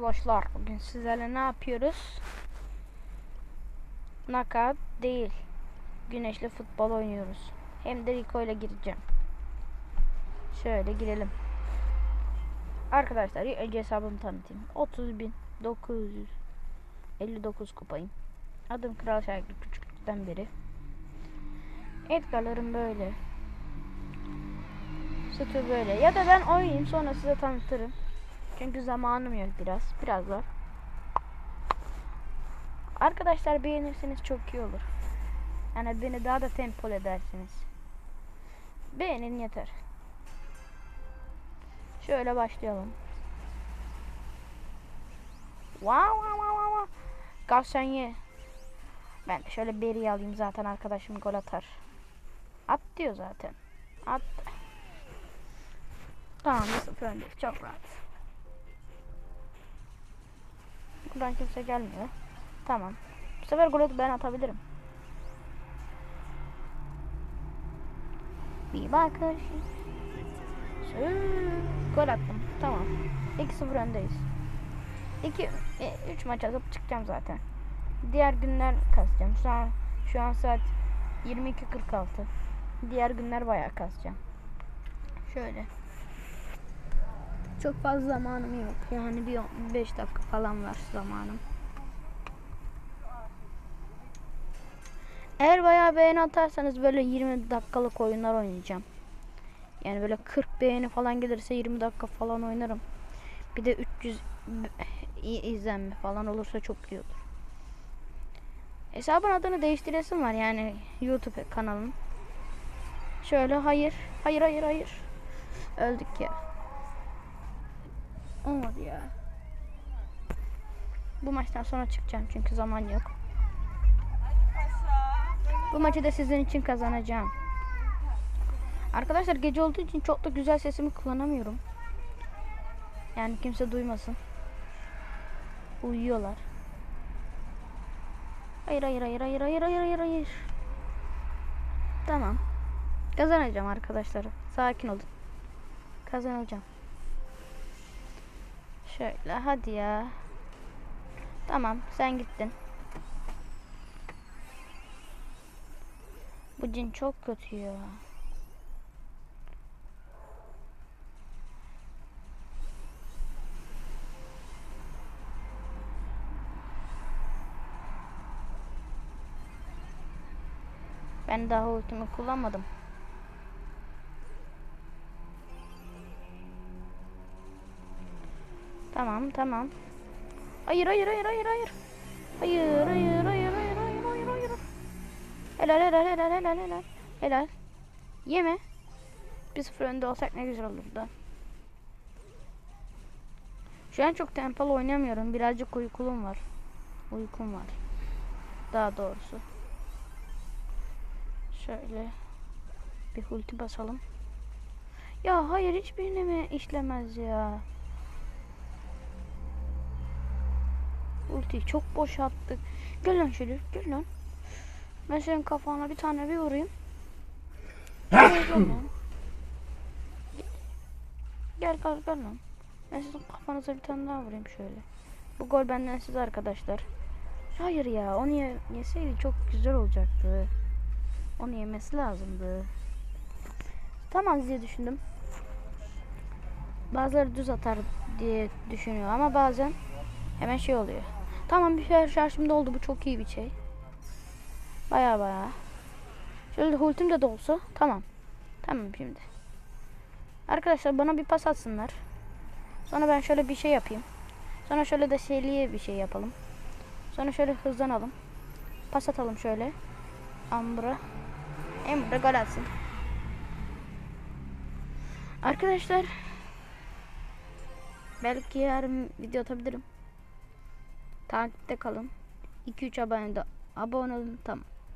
arkadaşlar bugün sizlerle ne yapıyoruz? Knockout değil. Güneşli futbol oynuyoruz. Hem de Rico ile gireceğim. Şöyle girelim. Arkadaşlar önce hesabımı tanıtayım. 30.959 kupayım. Adım Kral Şarkı küçüklükten beri. Edgar'larım böyle. Sütü böyle. Ya da ben oynayayım sonra size tanıtırım. Çünkü zamanım yok biraz. Biraz var. Arkadaşlar beğenirseniz çok iyi olur. Yani beni daha da tempol edersiniz. Beğenin yeter. Şöyle başlayalım. Wow wow wow wow. sen ye. Ben şöyle beri alayım zaten arkadaşım gol atar. At diyor zaten. At. Tamam bir sıfır öndeyiz. Çok rahat. Buradan kimse gelmiyor. Tamam. Bu sefer golü ben atabilirim. Bir bakış. Gol attım. Tamam. 2-0 öndeyiz. 2 3 maç atıp çıkacağım zaten. Diğer günler kasacağım. Şu an şu an saat 22.46. Diğer günler bayağı kasacağım. Şöyle. Çok fazla zamanım yok. Yani bir 5 dakika falan var zamanım. Eğer bayağı beğeni atarsanız böyle 20 dakikalık oyunlar oynayacağım. Yani böyle 40 beğeni falan gelirse 20 dakika falan oynarım. Bir de 300 iyi izlenme falan olursa çok iyi olur. Hesabın adını değiştiresim var yani YouTube kanalın. Şöyle hayır. Hayır hayır hayır. Öldük ya. Olmadı ya. Bu maçtan sonra çıkacağım çünkü zaman yok. Bu maçı da sizin için kazanacağım. Arkadaşlar gece olduğu için çok da güzel sesimi kullanamıyorum. Yani kimse duymasın. Uyuyorlar. Hayır hayır hayır hayır hayır hayır hayır hayır. Tamam. Kazanacağım arkadaşlar. Sakin olun. Kazanacağım. Şöyle hadi ya. Tamam sen gittin. Bu cin çok kötü ya. Ben daha ultimi kullanmadım. Tamam tamam. Hayır hayır hayır hayır hayır. Hayır hayır hayır hayır hayır hayır hayır. Helal helal helal helal helal. Helal. Yeme. Bir sıfır önde olsak ne güzel olurdu. Şu an çok tempolu oynamıyorum. Birazcık uykulum var. Uykum var. Daha doğrusu. Şöyle bir ulti basalım. Ya hayır hiçbirine mi işlemez ya? Ultiyi çok boş attık. Gel lan şöyle gel lan. Ben senin kafana bir tane bir vurayım. Gel gel lan. Gel gel gel lan. Ben sizin kafanıza bir tane daha vurayım şöyle. Bu gol benden size arkadaşlar. Hayır ya onu ye yeseydi çok güzel olacaktı. Onu yemesi lazımdı. Tamam diye düşündüm. Bazıları düz atar diye düşünüyor ama bazen hemen şey oluyor. Tamam bir şey şarjım oldu bu çok iyi bir şey. Baya baya. Şöyle ultim de dolsa tamam. Tamam şimdi. Arkadaşlar bana bir pas atsınlar. Sonra ben şöyle bir şey yapayım. Sonra şöyle de seriye bir şey yapalım. Sonra şöyle hızlanalım. Pas atalım şöyle. Ambra. Emre gol atsın. Arkadaşlar belki yarın video atabilirim. Takipte kalın. 2-3 abone de abone olun tamam.